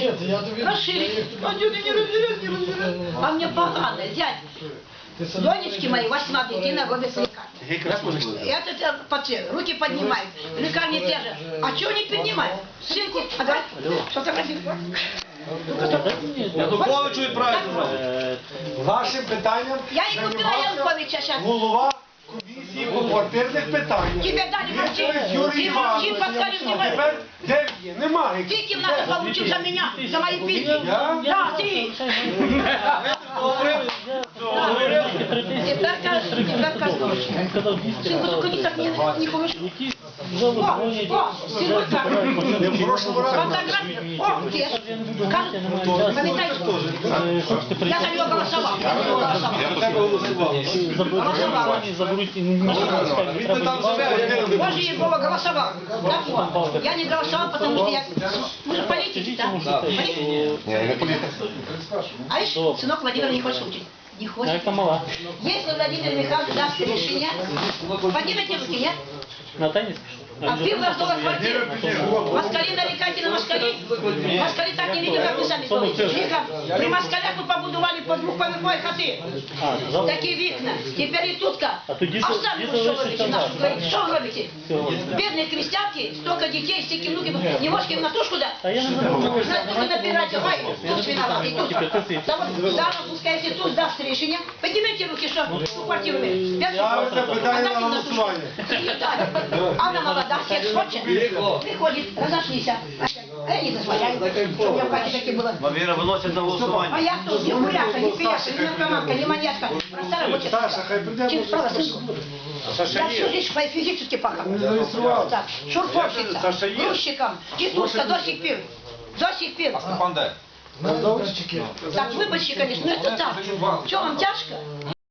Нет, я тобі... Расширить. А люди не разберет, не разберет. А мне погано, зять. Ти сам- Донечки мои, восьма дитина, робят лекарни. Я тут э, пациент, руки поднимают, лекарни те же. А чего не поднимают? Сынку, а давай, фотографируй. Януковичу відправити. Вашим питанням Я и купила займався Янковича сейчас. голова комісії Ну, по квартирних. Тебе дали Є врачи. той Юрій Іванович. Тепер де він? Нема. Скільки в нас получив за мене, за мої пільги? Я? Да, ти. Говорив, ты. Теперь кажешь, теперь кажешь. Сынку, только не так, не, не хорошо. О, о, сыночка. Не в прошлому разі. Фотография. О, где? Кажет, памятаешь? Я за него голосовал. Я за него голосовал. Голосовал. заберуть Він там живе, він Боже Егова голосовал. Так вот. Я не голосовал, потому что я... Мы же политики, да? Политики. А видишь, сынок Владимир не хочет учить. Не хочет. Як там мала? Если Владимир Михайлович даст решение, поднимите руки, нет? На теніс? А ты раздала квартиру. Москали нарекайте на москали. Москали так не видели, как вы сами говорите. Тихо. При москалях вы побудовали по двухповерховой хаты. А, завтра. Такие вікна. Теперь и тутка. А тоді А що- сами тоді вы что залишиться робите? нас, Нашу да? говорите, Что вы робите? Всього. Бедные крестьянки, столько детей, стільки внуків, не можете им на тушку дать? Та я не знаю. Знаете, вы набираете, ой, тут виноват, и тут. Тепер ти. Да вот, да, пускайте тут, даст решение. Поднимите руки, что ну, квартиру вы. Ставиться питання на голосування. Анна молода, секс хочет, приходит, разошлись. А я не дозволяю, чтобы у меня в хате таки было. Ваміра виносять на А голосування. я кто? Не гуляка, не пияка, не наркоманка, не маньячка. Простая рабочая Саша, сестра. хай прийде, Через буде право, слухати. сынку. Я всю жизнь своей физически пахал. Не зареєстрував. Так, шурфовщица, Саша є? грузчиком, тетушка до сих пір. До сих пір. Степан де? Надовчики. Так, вибачте, конечно, ну это так. Что, вам тяжко?